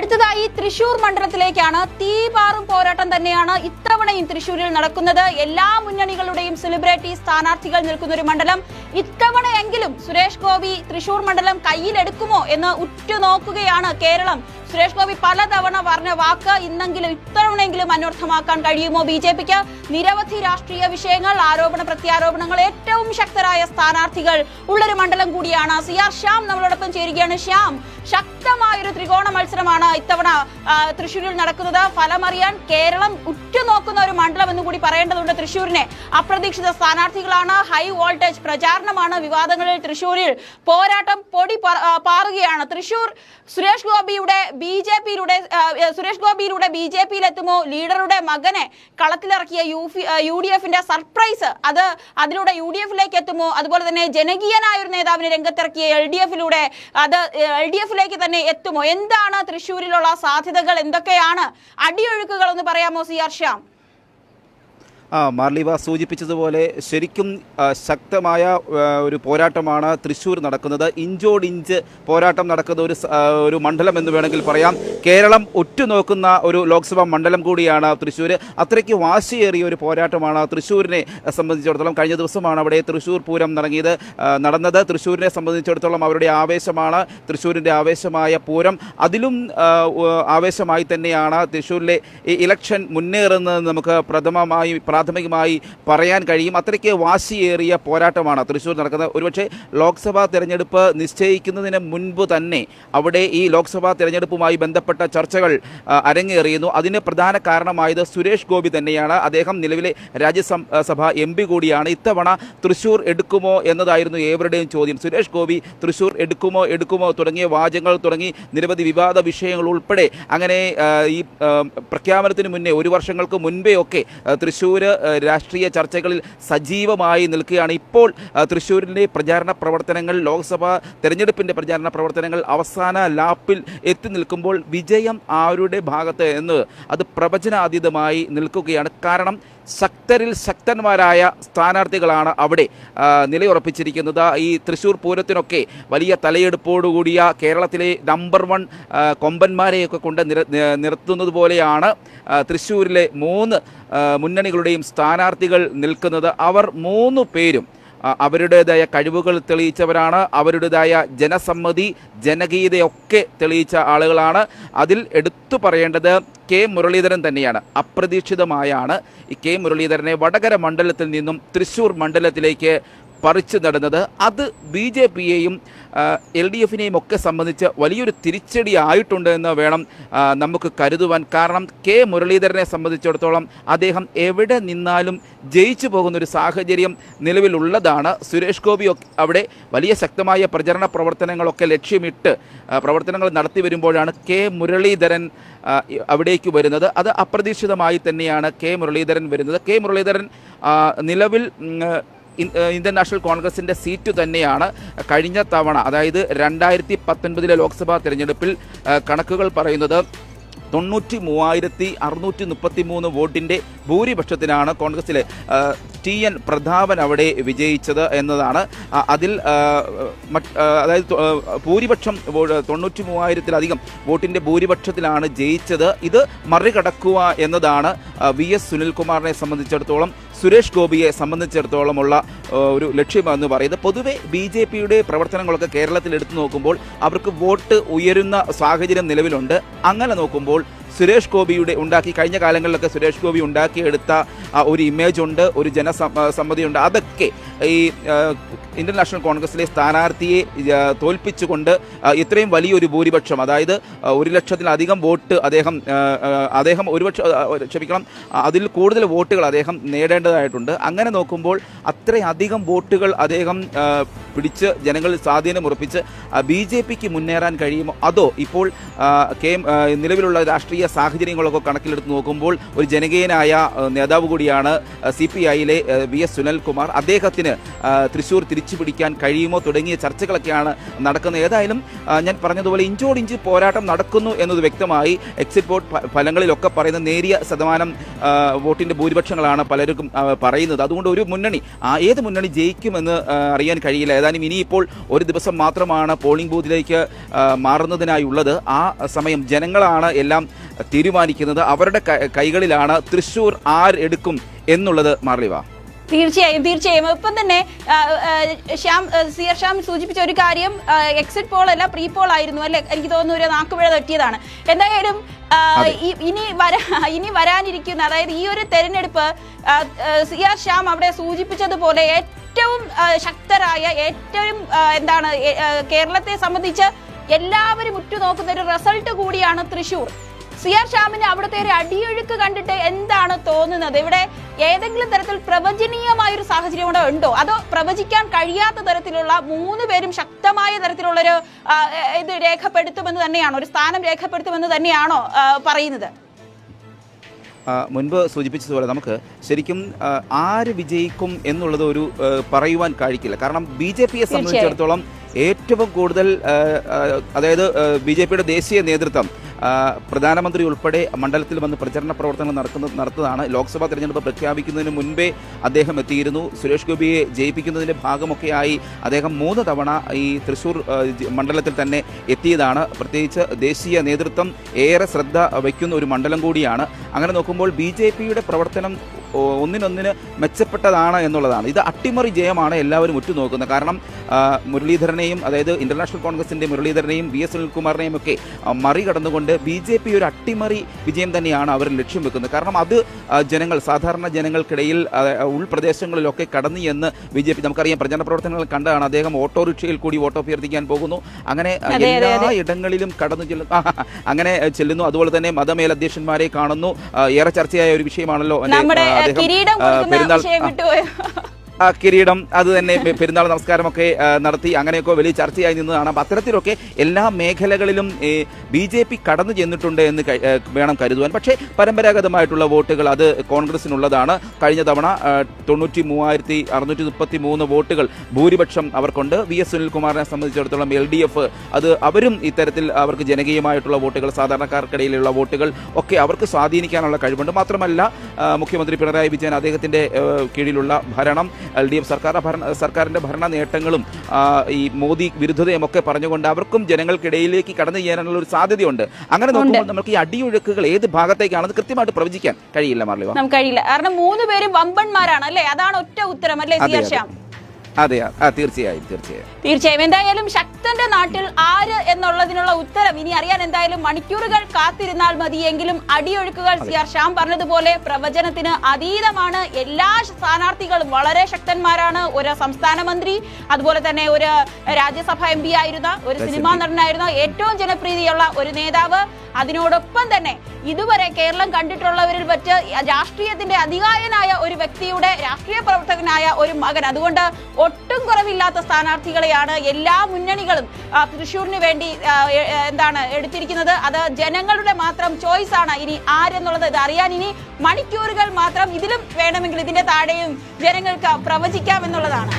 അടുത്തതായി തൃശൂർ മണ്ഡലത്തിലേക്കാണ് തീപാറും പോരാട്ടം തന്നെയാണ് ഇത്തവണയും തൃശൂരിൽ നടക്കുന്നത്. എല്ലാ മുന്നണികളുടെയും സെലിബ്രിറ്റി സ്ഥാനാർത്ഥികൾ നിൽക്കുന്ന ഒരു മണ്ഡലം. ഇത്തവണയെങ്കിലും സുരേഷ് ഗോപി തൃശൂർ മണ്ഡലം കയ്യിലെടുക്കുമോ എന്ന് ഉറ്റുനോക്കുകയാണ് കേരളം. സുരേഷ് ഗോപി പലതവണ പറഞ്ഞ വാക്ക് ഇന്നെങ്കിലും ഇത്തവണയെങ്കിലും അന്വർത്ഥമാക്കാൻ കഴിയുമോ ബി ജെ പിക്ക്? നിരവധി രാഷ്ട്രീയ വിഷയങ്ങൾ ആരോപണ പ്രത്യാരോപണങ്ങൾ ഏറ്റവും ശക്തരായ സ്ഥാനാർത്ഥികൾ ഉള്ളൊരു മണ്ഡലം കൂടിയാണ്. സി ആർ ശ്യാം നമ്മളോടൊപ്പം ചേരുകയാണ്. ശ്യാം ശക്തമായൊരു ത്രികോണ മത്സരമാണ് ഇത്തവണ തൃശ്ശൂരിൽ നടക്കുന്നത്. ഫലമറിയാൻ കേരളം ഉറ്റുനോക്കുന്ന ഒരു മണ്ഡലം എന്ന് കൂടി പറയേണ്ടതുണ്ട് തൃശ്ശൂരിനെ. അപ്രതീക്ഷിത സ്ഥാനാർത്ഥികളാണ്. ഹൈ വോൾട്ടേജ് പ്രചാരണമാണ് വിവാദങ്ങളിൽ തൃശ്ശൂരിൽ. പോരാട്ടം പൊടി പാറുകയാണ്. തൃശ്ശൂർ സുരേഷ് ഗോപിയുടെ ബി ജെ പിയിലൂടെ സുരേഷ് ഗോപിയിലൂടെ ബി ജെ പിയിലെത്തുമോ? ലീഡറുടെ മകനെ കളത്തിലിറക്കിയ യു ഡി എഫിന്റെ സർപ്രൈസ് അത് അതിലൂടെ യു ഡി എഫിലേക്ക് എത്തുമോ? അതുപോലെ തന്നെ ജനകീയനായ ഒരു നേതാവിനെ രംഗത്തിറക്കിയ എൽ ഡി എഫിലൂടെ അത് എൽ ഡി എഫിലേക്ക് തന്നെ എത്തുമോ? എന്താണ് തൃശ്ശൂരിലുള്ള സാധ്യതകൾ? എന്തൊക്കെയാണ് അടിയൊഴുക്കുകൾ എന്ന് പറയാമോ സി ആർ ശ്യാം? മാർലിവ സൂചിപ്പിച്ചതുപോലെ ശരിക്കും ശക്തമായ ഒരു പോരാട്ടമാണ് തൃശ്ശൂർ നടക്കുന്നത്. ഇഞ്ചോടിഞ്ച് പോരാട്ടം നടക്കുന്ന ഒരു ഒരു മണ്ഡലം എന്ന് വേണമെങ്കിൽ പറയാം. കേരളം ഒറ്റുനോക്കുന്ന ഒരു ലോക്സഭാ മണ്ഡലം കൂടിയാണ് തൃശ്ശൂർ അത്രയ്ക്ക് വാശിയേറിയ ഒരു പോരാട്ടമാണ് തൃശ്ശൂരിനെ സംബന്ധിച്ചിടത്തോളം കഴിഞ്ഞ ദിവസമാണ് അവിടെ തൃശ്ശൂർ പൂരം നടങ്ങിയത്. നടന്നത് തൃശ്ശൂരിനെ സംബന്ധിച്ചിടത്തോളം അവരുടെ ആവേശമാണ്. തൃശ്ശൂരിന്റെ ആവേശമായ പൂരം അതിലും ആവേശമായി തന്നെയാണ് തൃശ്ശൂരിലെ ഇലക്ഷൻ മുന്നേറുന്നത് നമുക്ക് പ്രഥമമായി പ്രാഥമികമായി പറയാൻ കഴിയും. അത്രയ്ക്ക് വാശിയേറിയ പോരാട്ടമാണ് തൃശ്ശൂർ നടക്കുന്നത്. ഒരുപക്ഷെ ലോക്സഭാ തെരഞ്ഞെടുപ്പ് നിശ്ചയിക്കുന്നതിന് മുൻപ് തന്നെ അവിടെ ഈ ലോക്സഭാ തെരഞ്ഞെടുപ്പുമായി ബന്ധപ്പെട്ട ചർച്ചകൾ അരങ്ങേറിയുന്നു അതിന് പ്രധാന കാരണമായത് സുരേഷ് ഗോപി തന്നെയാണ്. അദ്ദേഹം നിലവിലെ രാജ്യസഭ എം പി കൂടിയാണ്. ഇത്തവണ തൃശ്ശൂർ എടുക്കുമോ എന്നതായിരുന്നു ഏവരുടെയും ചോദ്യം. സുരേഷ് ഗോപി തൃശ്ശൂർ എടുക്കുമോ എടുക്കുമോ തുടങ്ങിയ വാചകങ്ങൾ തുടങ്ങി നിരവധി വിവാദ വിഷയങ്ങൾ ഉൾപ്പെടെ അങ്ങനെ ഈ പ്രഖ്യാപനത്തിന് മുന്നേ ഒരു വർഷങ്ങൾക്ക് മുൻപേ ഒക്കെ തൃശ്ശൂർ രാഷ്ട്രീയ ചർച്ചകളിൽ സജീവമായി നിൽക്കുകയാണ്. ഇപ്പോൾ തൃശ്ശൂരിന്റെ പ്രചാരണ പ്രവർത്തനങ്ങൾ ലോക്സഭാ തെരഞ്ഞെടുപ്പിന്റെ പ്രചാരണ പ്രവർത്തനങ്ങൾ അവസാന ലാപ്പിൽ എത്തി നിൽക്കുമ്പോൾ വിജയം ആരുടെ ഭാഗത്ത് എന്ന് അത് പ്രവചനാതീതമായി നിൽക്കുകയാണ്. കാരണം ശക്തരിൽ ശക്തന്മാരായ സ്ഥാനാർത്ഥികളാണ് അവിടെ നിലയുറപ്പിച്ചിരിക്കുന്നത്. ഈ തൃശ്ശൂർ പൂരത്തിനൊക്കെ വലിയ തലയെടുപ്പോടുകൂടിയ കേരളത്തിലെ നമ്പർ വൺ കൊമ്പന്മാരെയൊക്കെ കൊണ്ട് നിർത്തുന്നത് പോലെയാണ് തൃശ്ശൂരിലെ മൂന്ന് മുന്നണികളുടെയും സ്ഥാനാർത്ഥികൾ നിൽക്കുന്നത്. അവർ മൂന്ന് പേരും അവരുടേതായ കഴിവുകൾ തെളിയിച്ചവരാണ്. അവരുടേതായ ജനസമ്മതി ജനകീയതയൊക്കെ തെളിയിച്ച ആളുകളാണ്. അതിൽ എടുത്തു പറയേണ്ടത് കെ മുരളീധരൻ തന്നെയാണ്. അപ്രതീക്ഷിതമായാണ് കെ മുരളീധരനെ വടകര മണ്ഡലത്തിൽ നിന്നും തൃശ്ശൂർ മണ്ഡലത്തിലേക്ക് പറിച്ചു നടന്നത്. അത് ബി ജെ പിയെയും എൽ ഡി എഫിനെയും ഒക്കെ സംബന്ധിച്ച് വലിയൊരു തിരിച്ചടി ആയിട്ടുണ്ട് എന്ന് വേണം നമുക്ക് കരുതുവാൻ. കാരണം കെ മുരളീധരനെ സംബന്ധിച്ചിടത്തോളം അദ്ദേഹം എവിടെ നിന്നാലും ജയിച്ചു പോകുന്ന ഒരു സാഹചര്യം നിലവിലുള്ളതാണ്. സുരേഷ് ഗോപി അവിടെ വലിയ ശക്തമായ പ്രചരണ പ്രവർത്തനങ്ങളൊക്കെ ലക്ഷ്യമിട്ട് പ്രവർത്തനങ്ങൾ നടത്തി വരുമ്പോഴാണ് കെ മുരളീധരൻ അവിടേക്ക് വരുന്നത്. അത് അപ്രതീക്ഷിതമായി തന്നെയാണ് കെ മുരളീധരൻ വരുന്നത്. കെ മുരളീധരൻ നിലവിൽ ഇന്ത്യൻ നാഷണൽ കോൺഗ്രസിന്റെ സീറ്റ് തന്നെയാണ് കഴിഞ്ഞ തവണ അതായത് രണ്ടായിരത്തി പത്തൊൻപതിലെ ലോക്സഭാ തിരഞ്ഞെടുപ്പിൽ കണക്കുകൾ പറയുന്നത് തൊണ്ണൂറ്റി മൂവായിരത്തി അറുന്നൂറ്റി മുപ്പത്തി മൂന്ന് വോട്ടിന്റെ ഭൂരിപക്ഷത്തിനാണ് കോൺഗ്രസിലെ ടി എൻ പ്രതാപൻ അവിടെ വിജയിച്ചത് എന്നതാണ്. അതിൽ അതായത് ഭൂരിപക്ഷം തൊണ്ണൂറ്റി മൂവായിരത്തിലധികം വോട്ടിന്റെ ഭൂരിപക്ഷത്തിലാണ് ജയിച്ചത്. ഇത് മറികടക്കുക എന്നതാണ് വി എസ് സുനിൽകുമാറിനെ സംബന്ധിച്ചിടത്തോളം സുരേഷ് ഗോപിയെ സംബന്ധിച്ചിടത്തോളമുള്ള ഒരു ലക്ഷ്യമെന്ന് പറയുന്നത് പൊതുവെ ബി ജെ പിയുടെ പ്രവർത്തനങ്ങളൊക്കെ കേരളത്തിൽ എടുത്തു നോക്കുമ്പോൾ അവർക്ക് വോട്ട് ഉയരുന്ന സാഹചര്യം നിലവിലുണ്ട്. അങ്ങനെ നോക്കുമ്പോൾ സുരേഷ് ഗോപിയുടെ ഉണ്ടാക്കി കഴിഞ്ഞ കാലങ്ങളിലൊക്കെ സുരേഷ് ഗോപി ഉണ്ടാക്കിയെടുത്ത ഒരു ഇമേജ് ഉണ്ട് ഒരു ജനസമ്മതിയുണ്ട് അതൊക്കെ ഈ ഇന്ത്യൻ നാഷണൽ കോൺഗ്രസിലെ സ്ഥാനാർത്ഥിയെ തോൽപ്പിച്ചുകൊണ്ട് ഇത്രയും വലിയൊരു ഭൂരിപക്ഷം അതായത് ഒരു ലക്ഷത്തിലധികം വോട്ട് അദ്ദേഹം അദ്ദേഹം ഒരുപക്ഷെ ക്ഷമിക്കണം അതിൽ കൂടുതൽ വോട്ടുകൾ അദ്ദേഹം നേടേണ്ടതായിട്ടുണ്ട്. അങ്ങനെ നോക്കുമ്പോൾ അത്രയധികം വോട്ടുകൾ അദ്ദേഹം പിടിച്ച് ജനങ്ങളിൽ സ്വാധീനം ഉറപ്പിച്ച് ബി ജെ പിക്ക് മുന്നേറാൻ കഴിയുമോ? അതോ ഇപ്പോൾ കെ നിലവിലുള്ള രാഷ്ട്രീയ സാഹചര്യങ്ങളൊക്കെ കണക്കിലെടുത്ത് നോക്കുമ്പോൾ ഒരു ജനകീയനായ നേതാവ് കൂടിയാണ് സി പി ഐയിലെ വി എസ് സുനിൽകുമാർ. അദ്ദേഹത്തിന് തൃശൂർ തൃശ്ശൂർ തിരിച്ചു പിടിക്കാൻ കഴിയുമോ തുടങ്ങിയ ചർച്ചകളൊക്കെയാണ് നടക്കുന്നത്. ഏതായാലും ഞാൻ പറഞ്ഞതുപോലെ ഇഞ്ചോടിഞ്ച് പോരാട്ടം നടക്കുന്നു എന്നത് വ്യക്തമായി എക്സിറ്റ് പോൾ ഫലങ്ങളിലൊക്കെ പറയുന്ന നേരിയ ശതമാനം വോട്ടിന്റെ ഭൂരിപക്ഷങ്ങളാണ് പലർക്കും പറയുന്നത്. അതുകൊണ്ട് ഒരു മുന്നണി ഏത് മുന്നണി ജയിക്കുമെന്ന് അറിയാൻ കഴിയില്ല. ഏതായാലും ഇനിയിപ്പോൾ ഒരു ദിവസം മാത്രമാണ് പോളിംഗ് ബൂത്തിലേക്ക് മാറുന്നതിനായുള്ളത്. ആ സമയം ജനങ്ങളാണ് എല്ലാം തീരുമാനിക്കുന്നത്. അവരുടെ കൈകളിലാണ് തൃശൂർ ആരെടുക്കും എന്നുള്ളത്. മാർലിവ. തീർച്ചയായും തീർച്ചയായും. ഇപ്പം തന്നെ Shyam sir C R Shyam സൂചിപ്പിച്ച ഒരു കാര്യം എക്സിറ്റ് പോൾ അല്ല പ്രീ പോൾ ആയിരുന്നു അല്ലെ? എനിക്ക് തോന്നുന്നു ഒരു നാക്കുപിഴ തെറ്റിയതാണ് എന്തായാലും ഇനി വരാ ഇനി വരാനിരിക്കുന്ന അതായത് ഈ ഒരു തെരഞ്ഞെടുപ്പ് സി ആർ ശ്യാം അവിടെ സൂചിപ്പിച്ചതുപോലെ ഏറ്റവും ശക്തരായ ഏറ്റവും എന്താണ് കേരളത്തെ സംബന്ധിച്ച് എല്ലാവരും ഉറ്റുനോക്കുന്ന ഒരു റിസൾട്ട് കൂടിയാണ് തൃശൂർ. സി ആർ ശ്യാമിന് അവിടുത്തെ ഒരു അടിയൊഴുക്ക് കണ്ടിട്ട് എന്താണ് തോന്നുന്നത്? ഇവിടെ ഏതെങ്കിലും തരത്തിൽ പ്രവചനീയമായ ഒരു സാഹചര്യം ഇവിടെ ഉണ്ടോ? അതോ പ്രവചിക്കാൻ കഴിയാത്ത തരത്തിലുള്ള മൂന്ന് പേരും ശക്തമായ തരത്തിലുള്ള ഒരു ഇത് രേഖപ്പെടുത്തുമെന്ന് തന്നെയാണോ? ഒരു സ്ഥാനം രേഖപ്പെടുത്തുമെന്ന് തന്നെയാണോ പറയുന്നത്? മുൻപ് സൂചിപ്പിച്ചതുപോലെ നമുക്ക് ശരിക്കും ആര് വിജയിക്കും എന്നുള്ളത് ഒരു പറയുവാൻ കഴിക്കില്ല. കാരണം ബി ജെ പിയെ സംബന്ധിച്ചിടത്തോളം ഏറ്റവും കൂടുതൽ അതായത് ബി ജെ പിയുടെ ദേശീയ നേതൃത്വം പ്രധാനമന്ത്രി ഉൾപ്പെടെ മണ്ഡലത്തിൽ വന്ന് പ്രചരണ പ്രവർത്തനങ്ങൾ നടക്കുന്ന നടത്തതാണ് ലോക്സഭാ തെരഞ്ഞെടുപ്പ് പ്രഖ്യാപിക്കുന്നതിന് മുൻപേ അദ്ദേഹം എത്തിയിരുന്നു. സുരേഷ് ഗോപിയെ ജയിപ്പിക്കുന്നതിന്റെ ഭാഗമൊക്കെയായി അദ്ദേഹം മൂന്ന് തവണ ഈ തൃശൂർ മണ്ഡലത്തിൽ തന്നെ എത്തിയതാണ്. പ്രത്യേകിച്ച് ദേശീയ നേതൃത്വം ഏറെ ശ്രദ്ധ വയ്ക്കുന്ന ഒരു മണ്ഡലം കൂടിയാണ്. അങ്ങനെ നോക്കുമ്പോൾ ബി പ്രവർത്തനം ഒന്നിനൊന്നിന് മെച്ചപ്പെട്ടതാണ് എന്നുള്ളതാണ്. ഇത് അട്ടിമറി ജയമാണ് എല്ലാവരും ഉറ്റുനോക്കുന്നത്. കാരണം മുരളീധരനെയും അതായത് ഇന്റർനാഷണൽ കോൺഗ്രസിന്റെ മുരളീധരനെയും വി എസ് സുനിൽകുമാറിനെയും ഒക്കെ മറികടന്നുകൊണ്ട് ബി ജെ പി ഒരു അട്ടിമറി വിജയം തന്നെയാണ് അവർ ലക്ഷ്യം വെക്കുന്നത്. കാരണം അത് ജനങ്ങൾ സാധാരണ ജനങ്ങൾക്കിടയിൽ ഉൾപ്രദേശങ്ങളിലൊക്കെ കടന്നു എന്ന് ബി ജെ പി നമുക്കറിയാം. പ്രചരണ പ്രവർത്തനങ്ങൾ കണ്ടാണ് അദ്ദേഹം ഓട്ടോറിക്ഷയിൽ കൂടി വോട്ട് അഭ്യർത്ഥിക്കാൻ പോകുന്നു. അങ്ങനെ എല്ലാ ഇടങ്ങളിലും കടന്നു ചെല്ലുന്നു. അങ്ങനെ ചെല്ലുന്നു. അതുപോലെ തന്നെ മതമേലധ്യക്ഷന്മാരെ കാണുന്നു. ഏറെ ചർച്ചയായ ഒരു വിഷയമാണല്ലോ കിരീടം പെരുന്നാൾ കിരീടം അത് തന്നെ പെരുന്നാൾ നമസ്കാരമൊക്കെ നടത്തി അങ്ങനെയൊക്കെ വലിയ ചർച്ചയായി നിന്നതാണ് അപ്പം അത്തരത്തിലൊക്കെ എല്ലാ മേഖലകളിലും ബി ജെ പി കടന്നു ചെന്നിട്ടുണ്ട് എന്ന് വേണം കരുതുവാൻ. പക്ഷേ പരമ്പരാഗതമായിട്ടുള്ള വോട്ടുകൾ അത് കോൺഗ്രസിനുള്ളതാണ്. കഴിഞ്ഞ തവണ തൊണ്ണൂറ്റി മൂവായിരത്തി അറുന്നൂറ്റി മുപ്പത്തി മൂന്ന് വോട്ടുകൾ ഭൂരിപക്ഷം അവർക്കുണ്ട്. വി എസ് സുനിൽകുമാറിനെ സംബന്ധിച്ചിടത്തോളം എൽ ഡി എഫ് അത് അവരും ഇത്തരത്തിൽ അവർക്ക് ജനകീയമായിട്ടുള്ള വോട്ടുകൾ സാധാരണക്കാർക്കിടയിലുള്ള വോട്ടുകൾ ഒക്കെ അവർക്ക് സ്വാധീനിക്കാനുള്ള കഴിവുണ്ട്. മാത്രമല്ല മുഖ്യമന്ത്രി പിണറായി വിജയൻ അദ്ദേഹത്തിന്റെ കീഴിലുള്ള ഭരണം എൽ ഡി എഫ് സർക്കാർ ഭരണ സർക്കാരിന്റെ ഭരണ നേട്ടങ്ങളും ഈ മോദി വിരുദ്ധതയും ഒക്കെ പറഞ്ഞുകൊണ്ട് അവർക്കും ജനങ്ങൾക്കിടയിലേക്ക് കടന്നു ചെയ്യാനുള്ള ഒരു സാധ്യതയുണ്ട്. അങ്ങനെ നോക്കുമ്പോൾ നമുക്ക് ഈ അടിയൊഴുക്കുകൾ ഏത് ഭാഗത്തേക്കാണെന്ന് കൃത്യമായിട്ട് പ്രവചിക്കാൻ കഴിയില്ല മാർലിവ. നമുക്ക് കഴിയില്ല. കാരണം മൂന്ന് പേരും വമ്പന്മാരാണ് അല്ലേ? അതാണ് ഒറ്റ ഉത്തരം അല്ലേ ശ്യാം അതെ ആ തീർച്ചയായും തീർച്ചയായും. തീർച്ചയായും. എന്തായാലും ശക്തന്റെ നാട്ടിൽ ആര് എന്നുള്ളതിനുള്ള ഉത്തരം ഇനി അറിയാൻ എന്തായാലും മണിക്കൂറുകൾ കാത്തിരുന്നാൽ മതി. എങ്കിലും അടിയൊഴുക്കുകൾ സി ആർ ശ്യാം പറഞ്ഞതുപോലെ പ്രവചനത്തിന് അതീതമാണ്. എല്ലാ സ്ഥാനാർത്ഥികളും വളരെ ശക്തന്മാരാണ്. ഒരു സംസ്ഥാന മന്ത്രി അതുപോലെ തന്നെ ഒരു രാജ്യസഭ എം പി ആയിരുന്ന ഒരു സിനിമാ നടനായിരുന്ന ഏറ്റവും ജനപ്രീതിയുള്ള ഒരു നേതാവ്. അതിനോടൊപ്പം തന്നെ ഇതുവരെ കേരളം കണ്ടിട്ടുള്ളവരിൽ വെച്ച് രാഷ്ട്രീയത്തിന്റെ അധികായനായ ഒരു വ്യക്തിയുടെ രാഷ്ട്രീയ പ്രവർത്തകനായ ഒരു മകൻ. അതുകൊണ്ട് ഒട്ടും കുറവില്ലാത്ത സ്ഥാനാർത്ഥികളെയാണ് എല്ലാ മുന്നണികളും തൃശൂരിന് വേണ്ടി എന്താണ് എടുത്തിരിക്കുന്നത്. അത് ജനങ്ങളുടെ മാത്രം ചോയ്സ് ആണ് ഇനി ആരെന്നുള്ളത് ഇത് അറിയാൻ ഇനി മണിക്കൂറുകൾ മാത്രം ഇതിലും വേണമെങ്കിൽ ഇതിന്റെ താഴെയും ജനങ്ങൾക്ക് പ്രവചിക്കാം എന്നുള്ളതാണ്.